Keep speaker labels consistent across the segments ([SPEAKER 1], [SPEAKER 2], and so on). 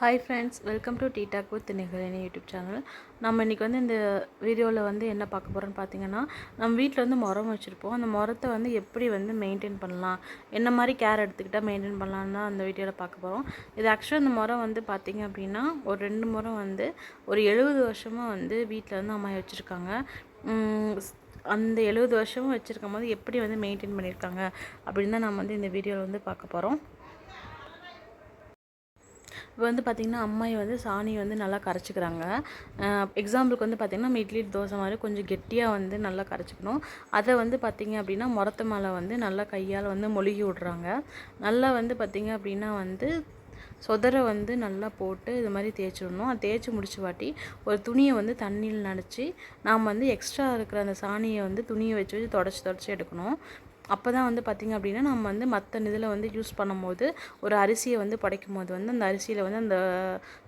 [SPEAKER 1] Hi friends welcome to tea talk with Nigazhini YouTube channel நம்ம இன்றைக்கி வந்து இந்த வீடியோவில் வந்து என்ன பார்க்க போகிறோன்னு பார்த்தீங்கன்னா நம்ம வீட்டில் வந்து முறம் வச்சுருப்போம். அந்த முறத்தை வந்து எப்படி வந்து மெயின்டைன் பண்ணலாம்? என்ன மாதிரி கேர் எடுத்துக்கிட்டால் மெயின்டைன் பண்ணலான்னு தான் அந்த வீடியோவில் பார்க்க போகிறோம் இது ஆக்சுவலாக இந்த முறம் வந்து பார்த்திங்க அப்படின்னா ஒரு ரெண்டு முறம் வந்து ஒரு எழுபது வருஷமாக வந்து வீட்டில் வந்து அம்மா வச்சுருக்காங்க. அந்த எழுபது வருஷமும் வச்சுருக்கும் போது எப்படி வந்து மெயின்டைன் பண்ணியிருக்காங்க அப்படின்னு தான் நம்ம வந்து இந்த வீடியோவில் வந்து பார்க்க போகிறோம் இப்போ வந்து பார்த்திங்கன்னா அம்மாயி வந்து சாணி வந்து நல்லா கரைச்சிக்கிறாங்க. எக்ஸாம்பிளுக்கு வந்து பார்த்திங்கன்னா நம்ம இட்லி தோசை மாதிரி கொஞ்சம் கெட்டியாக வந்து நல்லா கரைச்சிக்கணும். அதை வந்து பார்த்திங்க அப்படின்னா முரத்து மேலே வந்து நல்லா கையால் வந்து மொழுகி விட்றாங்க. நல்லா வந்து பார்த்திங்க அப்படின்னா வந்து சொதரை வந்து நல்லா போட்டு இது மாதிரி தேய்ச்சிடணும் அது தேய்ச்சி முடிச்சு வாட்டி ஒரு துணியை வந்து தண்ணியில் நனைச்சி நாம் வந்து எக்ஸ்ட்ரா இருக்கிற அந்த சாணியை வந்து துணியை வச்சு வச்சு தொடச்சி தொடச்சி எடுக்கணும். அப்போ தான் வந்து பார்த்திங்க அப்படின்னா நம்ம வந்து மற்ற இதில் வந்து யூஸ் பண்ணும்போது ஒரு அரிசியை வந்து படைக்கும் போது வந்து அந்த அரிசியில் வந்து அந்த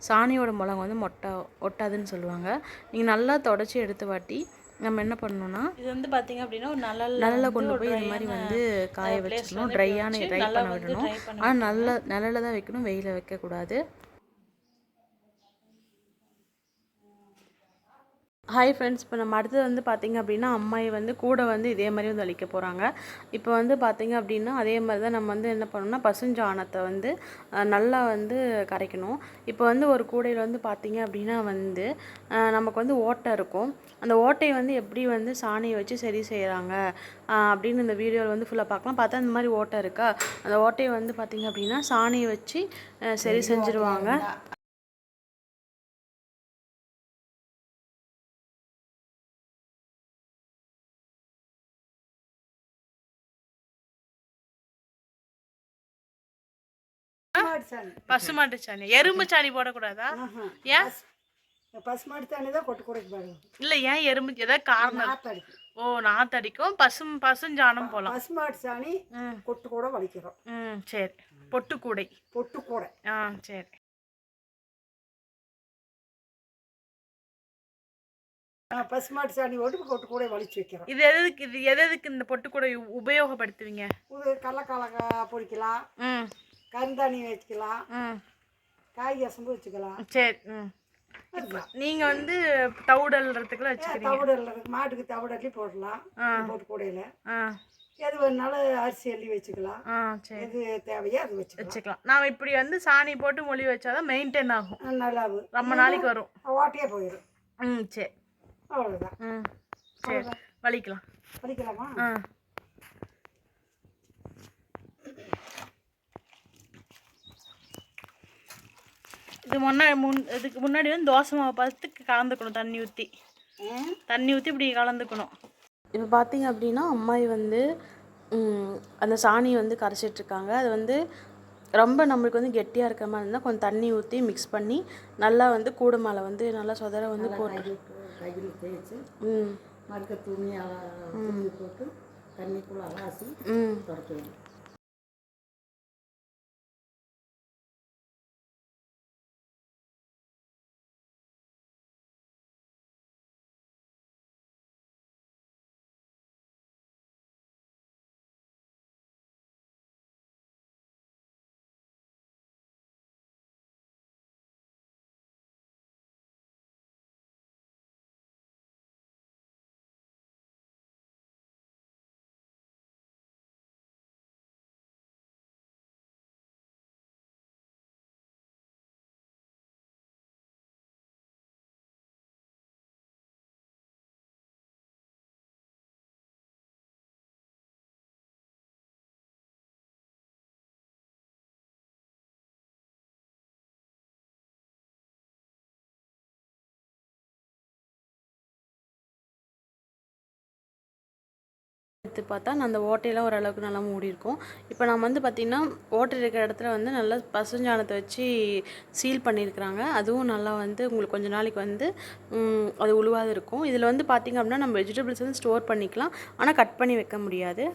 [SPEAKER 1] சாணியோட முளங்க வந்து மொட்டா ஒட்டாதுன்னு சொல்லுவாங்க. நீங்கள் நல்லா தொடச்சி எடுத்த வாட்டி நம்ம என்ன பண்ணணும்னா
[SPEAKER 2] இது வந்து பார்த்தீங்க அப்படின்னா ஒரு நல்ல
[SPEAKER 1] நிழலில் கொண்டு போய் இது மாதிரி வந்து காய வச்சுக்கணும். ட்ரையான ட்ரை பண்ண விடணும். ஆனால் நல்ல நிழலில் தான் வைக்கணும். வெயிலில் வைக்கக்கூடாது. ஹாய் ஃப்ரெண்ட்ஸ் இப்போ நம்ம அடுத்தது வந்து பார்த்திங்க அப்படின்னா அம்மாயி வந்து கூட வந்து இதே மாதிரி வந்து அழிக்க போகிறாங்க இப்போ வந்து பார்த்திங்க அப்படின்னா அதே மாதிரி தான் நம்ம வந்து என்ன பண்ணணும்னா பசுஞ்சாணத்தை வந்து நல்லா வந்து கரைக்கணும். இப்போ வந்து ஒரு கூடையில் வந்து பார்த்திங்க அப்படின்னா வந்து நமக்கு வந்து ஓட்டை இருக்கும். அந்த ஓட்டையை வந்து எப்படி வந்து சாணியை வச்சு சரி செய்கிறாங்க அப்படின்னு இந்த வீடியோவில் வந்து ஃபுல்லாக பார்க்கலாம் பார்த்தா இந்த மாதிரி ஓட்டை இருக்கா? அந்த ஓட்டையை வந்து பார்த்திங்க அப்படின்னா சாணியை வச்சு சரி செஞ்சுருவாங்க.
[SPEAKER 2] பசுமாட்டு சாணி எறும்பு சாணி போடக்கூடாதா? ஏன்?
[SPEAKER 3] பசுமாட்டு சாணி தான் கொட்டு கொடுக்க
[SPEAKER 2] இல்ல ஏன் எறும்பு ஏதாவது காரணம்? ஓ நாத்தடிக்கும். பசு பசுஞ்சாணம் போலாம்.
[SPEAKER 3] பசுமாட்டு சாணி கொட்டு கூட வலிக்கிறோம்.
[SPEAKER 2] ம் சரி. பொட்டு கூடை
[SPEAKER 3] பொட்டு கூடை.
[SPEAKER 2] ஆ சரி.
[SPEAKER 3] பசுமாட்டு சாணி ஓட்டு கொட்டு கூட வலிச்சு வைக்கிறோம்.
[SPEAKER 2] இது எதுக்கு இது எது எதுக்கு இந்த பொட்டு கூடை உபயோகப்படுத்துவீங்க?
[SPEAKER 3] இது கடலக்கலக்கா பொரிக்கலாம்
[SPEAKER 2] ம்.
[SPEAKER 3] கருந்தாணி வச்சுக்கலாம். காய் கசம்பு வச்சுக்கலாம்.
[SPEAKER 2] சரி ம். நீங்க வந்து தவிடல்றதுக்குலாம் வச்சுக்கிறீங்க.
[SPEAKER 3] தவிடல் மாட்டுக்கு தவிடல்லி போடலாம். போட்டு கூடையில. எது வேணாலும் அரிசி அள்ளி வச்சுக்கலாம். எது தேவையோ அது வச்சுக்கலாம்.
[SPEAKER 2] வச்சுக்கலாம். நான் இப்படி வந்து சாணி போட்டு மொழி வச்சாதான் மெயின்டைன் ஆகும்.
[SPEAKER 3] நல்லா
[SPEAKER 2] ரொம்ப நாளைக்கு வரும்.
[SPEAKER 3] ஓட்டையே போயிடும்.
[SPEAKER 2] ம் சரி.
[SPEAKER 3] அவ்வளோதான்
[SPEAKER 2] ம் சரி. வலிக்கலாம்.
[SPEAKER 3] வலிக்கலாமா?
[SPEAKER 2] ஆ. இது முன்னாடி முன் இதுக்கு முன்னாடி வந்து தோசை மாவு பார்த்து கலந்துக்கணும் தண்ணி ஊற்றி தண்ணி ஊற்றி இப்படி கலந்துக்கணும்.
[SPEAKER 1] இப்போ பார்த்தீங்க அப்படின்னா அம்மாயி வந்து அந்த சாணி வந்து கரைச்சிட்ருக்காங்க. அது வந்து ரொம்ப நம்மளுக்கு வந்து கெட்டியாக இருக்கிற மாதிரி இருந்தால் கொஞ்சம் தண்ணி ஊற்றி மிக்ஸ் பண்ணி நல்லா வந்து கூட மேலே வந்து நல்லா சொதர வந்து போட்டு.
[SPEAKER 3] மறுக்க துணி போட்டு தண்ணிக்குள்ளே அலாசி தொடக்க
[SPEAKER 1] எடுத்து பார்த்தா அந்த ஓட்டையெல்லாம் ஓரளவுக்கு நல்லா மூடி இருக்கும் இப்போ நம்ம வந்து பார்த்திங்கன்னா ஓட்டை இருக்கிற இடத்துல வந்து நல்லா பசுஞ்சாணத்தை வச்சு சீல் பண்ணியிருக்கிறாங்க. அதுவும் நல்லா வந்து உங்களுக்கு கொஞ்ச நாளைக்கு வந்து அது உழுவாது இருக்கும். இதில் வந்து பார்த்திங்க அப்படின்னா நம்ம வெஜிடபிள்ஸ் வந்து ஸ்டோர் பண்ணிக்கலாம். ஆனால் கட் பண்ணி வைக்க முடியாது.